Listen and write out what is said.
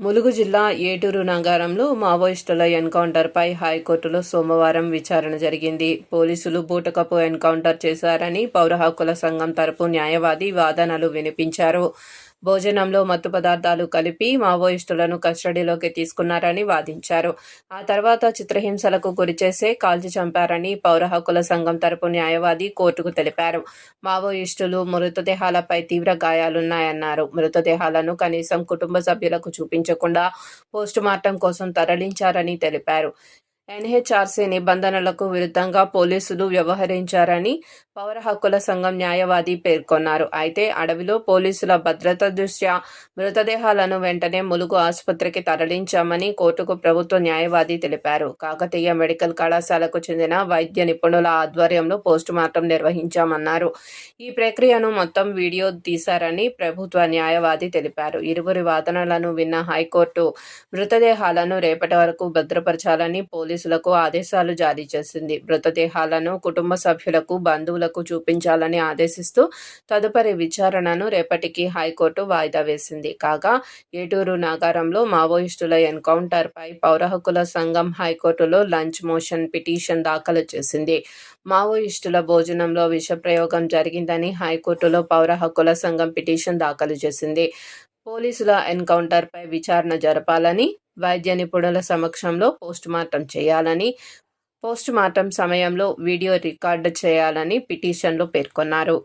ములుగు జిల్లా ఏటూరు నగరంలో మావోయిస్టుల ఎన్కౌంటర్పై హైకోర్టులో సోమవారం విచారణ జరిగింది. పోలీసులు బూటకపు ఎన్కౌంటర్ చేశారని పౌర హక్కుల సంఘం తరపు న్యాయవాది వాదనలు వినిపించారు. భోజనంలో మత్తు పదార్థాలు కలిపి మావోయిస్టులను కస్టడీలోకి తీసుకున్నారని వాదించారు. ఆ తర్వాత చిత్రహింసలకు గురిచేసే కాల్చి చంపారని పౌర హక్కుల సంఘం తరపు న్యాయవాది కోర్టుకు తెలిపారు. మావోయిస్టులు మృతదేహాలపై తీవ్ర గాయాలున్నాయన్నారు. మృతదేహాలను కనీసం కుటుంబ సభ్యులకు చూపించారు చూపించకుండా పోస్టుమార్టం కోసం తరలించారని తెలిపారు. ఎన్హెచ్ఆర్సీ నిబంధనలకు విరుద్ధంగా పోలీసులు వ్యవహరించారని పౌర హక్కుల సంఘం న్యాయవాది పేర్కొన్నారు. అయితే అడవిలో పోలీసుల భద్రత దృష్ట్యా మృతదేహాలను వెంటనే ములుగు ఆసుపత్రికి తరలించామని కోర్టుకు ప్రభుత్వ న్యాయవాది తెలిపారు. కాకతీయ మెడికల్ కళాశాలకు చెందిన వైద్య నిపుణుల ఆధ్వర్యంలో పోస్టుమార్టం నిర్వహించామన్నారు. ఈ ప్రక్రియను మొత్తం వీడియో తీశారని ప్రభుత్వ న్యాయవాది తెలిపారు. ఇరువురి వాదనలను విన్న హైకోర్టు మృతదేహాలను రేపటి వరకు భద్రపరచాలని పోలీసులకు ఆదేశాలు జారీ చేసింది. మృతదేహాలను కుటుంబ సభ్యులకు బంధువులకు చూపించాలని ఆదేశిస్తూ తదుపరి విచారణను రేపటికి హైకోర్టు వాయిదా వేసింది. కాగా ఏటూరు నాగారంలో మావోయిస్టుల ఎన్కౌంటర్పై పౌర హక్కుల సంఘం హైకోర్టులో లంచ్ మోషన్ పిటిషన్ దాఖలు చేసింది. మావోయిస్టుల భోజనంలో విషప్రయోగం జరిగిందని హైకోర్టులో పౌర హక్కుల సంఘం పిటిషన్ దాఖలు చేసింది. పోలీసుల ఎన్కౌంటర్పై విచారణ జరపాలని వైద్య నిపుణుల సమక్షంలో పోస్టుమార్టం చేయాలని పోస్టుమార్టం సమయంలో వీడియో రికార్డు చేయాలని పిటిషన్లో పేర్కొన్నారు.